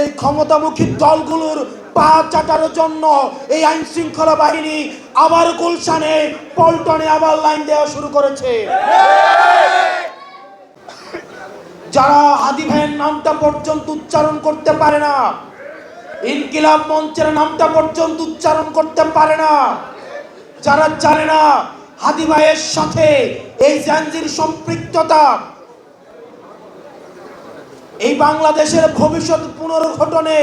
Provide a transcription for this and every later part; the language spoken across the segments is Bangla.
এই ক্ষমতামুখী দলগুলোর পা চাটার জন্য এই আইন শৃঙ্খলা বাহিনী আবার গুলশানে, পল্টনে আবার লাইন দেওয়া শুরু করেছে। যারা হাদি ভাইয়ের নামটা পর্যন্ত উচ্চারণ করতে পারে না, ইনকিলাব মঞ্চের নামটা পর্যন্ত উচ্চারণ করতে পারে না, যারা জানে না হাদি ভাইয়ের সাথে এই জাঞ্জির সম্পৃক্ততা এই বাংলাদেশের ভবিষ্যৎ পুনর্গঠনে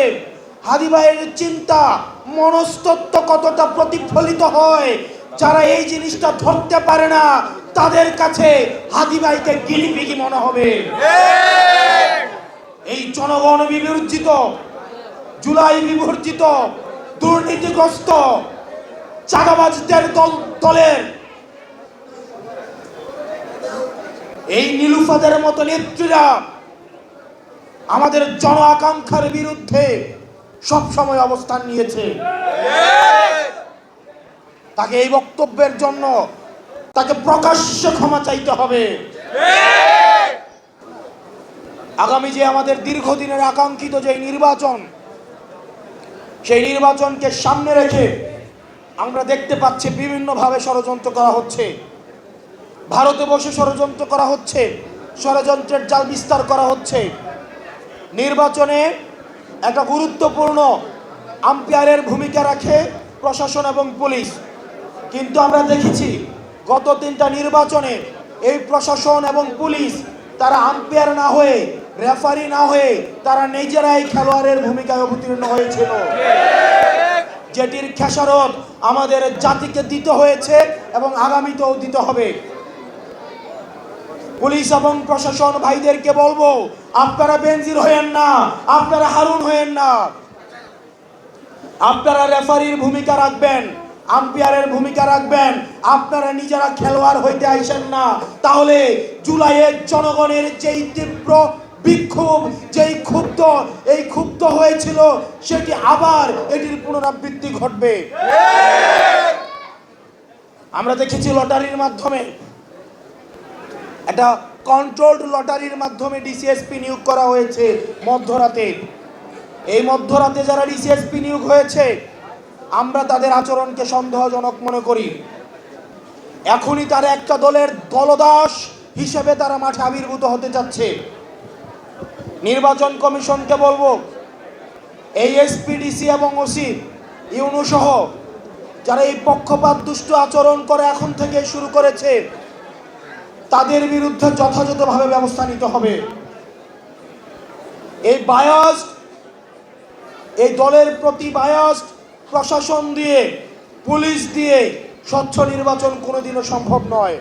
হাদি ভাইয়ের চিন্তা মনস্তত্ব কতটা প্রতিফলিত হয়, যারা এই জিনিসটা ধরতে পারে না, তাদের কাছে হাদি ভাইকে গিলিপিগি মনে হবে। এই জনগণ বিবর্জিত, জুলাই বিবর্জিত, দুর্নীতিগ্রস্ত, চাঁদাবাজদের দল দলের এই নীলুফাদের মতো নেত্রীরা আমাদের জন আকাঙ্ক্ষার বিরুদ্ধে সব সময় অবস্থান নিয়েছে। তাকে এই বক্তব্যের জন্য তাকে প্রকাশ্য ক্ষমা চাইতে হবে। আগামী যে আমাদের দীর্ঘদিনের আকাঙ্ক্ষিত যে নির্বাচন, সেই নির্বাচনকে সামনে রেখে আমরা দেখতে পাচ্ছি বিভিন্নভাবে ষড়যন্ত্র করা হচ্ছে। ভারতে বসে ষড়যন্ত্র করা হচ্ছে, ষড়যন্ত্রের জাল বিস্তার করা হচ্ছে। নির্বাচনে একটা গুরুত্বপূর্ণ আম্পায়ারের ভূমিকা রাখে প্রশাসন এবং পুলিশ। কিন্তু আমরা দেখেছি গত তিনটা নির্বাচনে এই প্রশাসন এবং পুলিশ তারা আম্পায়ার না হয়ে, রেফারি না হয়ে তারা নিজেরাই খেলোয়াড়ের ভূমিকায় অবতীর্ণ হয়েছিল। যেটির খেসারত আমাদের জাতিকে দিতে হয়েছে এবং আগামীতেও দিতে হবে। পুলিশ এবং প্রশাসন ভাইদেরকে বলব, আপনারা বেনজির হয়েন না, আপনারা হারুন হয়েন না। আপনারা রেফারির ভূমিকা রাখবেন, আম্পায়ারের ভূমিকা রাখবেন, আপনারা নিজেরা খেলোয়াড় হইতে আইসেন না। তাহলে জুলাইয়ের জনগণের যেই তীব্র বিক্ষোভ, যেই ক্ষুব্ধ, এই ক্ষুব্ধ হয়েছিল, সেটি আবার এটির পুনরাবৃত্তি ঘটবে। আমরা দেখেছি লটারির মাধ্যমে একটা কন্ট্রোলড লটারির মাধ্যমে ডিসিএসপি নিয়োগ করা হয়েছে মধ্যরাতে। এই মধ্যরাতে যারা ডিসিএসপি নিয়োগ হয়েছে, আমরা তাদের আচরণকে সন্দেহজনক মনে করি। এখনই তারা একটা দলের দলদাস হিসেবে তারা মাঠে আবির্ভূত হতে যাচ্ছে নির্বাচন কমিশনকে বলব এই এসপিডিসি এবং ওসি ইউনুসহ, যারা এই পক্ষপাত দুষ্ট আচরণ করে এখন থেকে শুরু করেছে তাদের বিরুদ্ধে যথাযথভাবে ব্যবস্থা নিতে হবে। এই বায়াস এই দলের প্রতি বায়াস প্রশাসন দিয়ে, পুলিশ দিয়ে স্বচ্ছ নির্বাচন কোনোদিনও সম্ভব নয়।